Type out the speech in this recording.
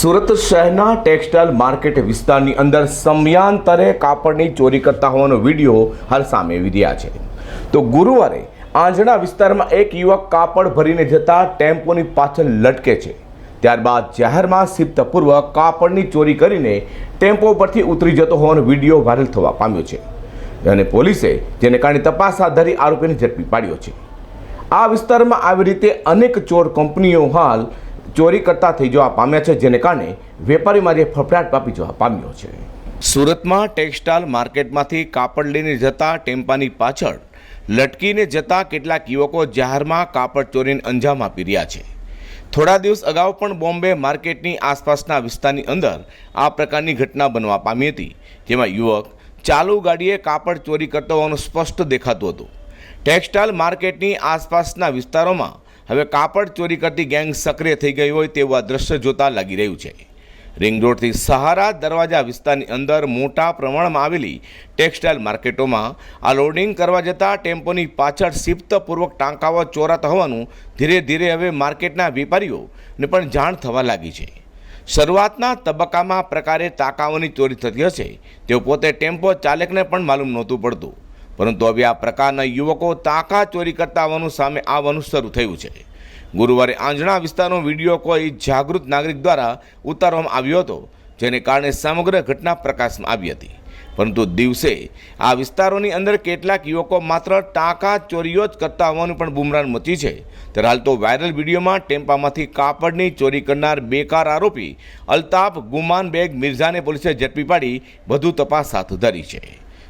સુરત શહેરના textile market વિસ્તારની અંદર સમયાંતરે કાપડની ચોરી કરતા હોવાનો વીડિયો હાલ સામે આવી રહ્યા છે. તો ગુરુવારે આંજણા વિસ્તારમાં એક યુવક કાપડ ભરીને જતા ટેમ્પોની પાછળ લટકે છે. ત્યારબાદ જાહેરમાં સિપ્તપૂર્વક કાપડની ચોરી કરીને ટેમ્પો પરથી ઉતરી જતો હોવાનો વીડિયો વાયરલ થવા પામ્યો છે અને પોલીસે જેને કારણે તપાસ હાથ ધરી આરોપીને ઝડપી પાડ્યો છે. આ વિસ્તારમાં આવી રીતે અનેક ચોર કંપનીઓ હાલ ચોરી કરતા થઈ જવા પામ્યા છે, જેને કારણે વેપારીમાં જે ફફડાટ પાપી જવા પામ્યો છે. સુરતમાં ટેક્સટાઇલ માર્કેટમાંથી કાપડ લઈને જતા ટેમ્પાની પાછળ લટકીને જતા કેટલાક યુવકો જાહેરમાં કાપડ ચોરીને અંજામ આપી રહ્યા છે. થોડા દિવસ અગાઉ પણ બોમ્બે માર્કેટની આસપાસના વિસ્તારની અંદર આ પ્રકારની ઘટના બનવા પામી હતી, જેમાં યુવક ચાલુ ગાડીએ કાપડ ચોરી કરતો હોવાનું સ્પષ્ટ દેખાતું હતું. ટેક્સટાઇલ માર્કેટની આસપાસના વિસ્તારોમાં હવે કાપડ ચોરી કરતી ગેંગ સક્રિય થઈ ગઈ હોય તેવું આ દ્રશ્ય જોતા લાગી રહ્યું છે. રિંગ રોડથી સહારા દરવાજા વિસ્તારની અંદર મોટા પ્રમાણમાં આવેલી ટેક્સટાઇલ માર્કેટોમાં આ લોડિંગ કરવા જતાં ટેમ્પોની પાછળ શિપ્તપૂર્વક ટાંકાઓ ચોરાતા હોવાનું ધીરે ધીરે હવે માર્કેટના વેપારીઓને પણ જાણ થવા લાગી છે. શરૂઆતના તબક્કામાં પ્રકારે ટાંકાઓની ચોરી થતી હશે. તેઓ પોતે ટેમ્પો ચાલકને પણ માલુમ નહોતું પડતું. પરંતુ હવે આ પ્રકારના યુવકો તાકા ચોરી કરતા હોવાનું સામે આવવાનું શરૂ થયું છે. ગુરુવારે આંજણા વિસ્તારનો વીડિયો કોઈ જાગૃત નાગરિક દ્વારા ઉતારવામાં આવ્યો હતો, જેને કારણે સમગ્ર ઘટના પ્રકાશમાં આવી હતી. પરંતુ દિવસે આ વિસ્તારોની અંદર કેટલાક યુવકો માત્ર ટાંકા ચોરીઓ જ કરતા હોવાનું પણ બુમરાન મચી છે. ત્યારે હાલ તો વાયરલ વિડીયોમાં ટેમ્પામાંથી કાપડની ચોરી કરનાર બેકાર આરોપી અલ્તાફ ગુમાન બેગ મિર્ઝાને પોલીસે ઝડપી પાડી, વધુ તપાસ હાથ ધરી છે.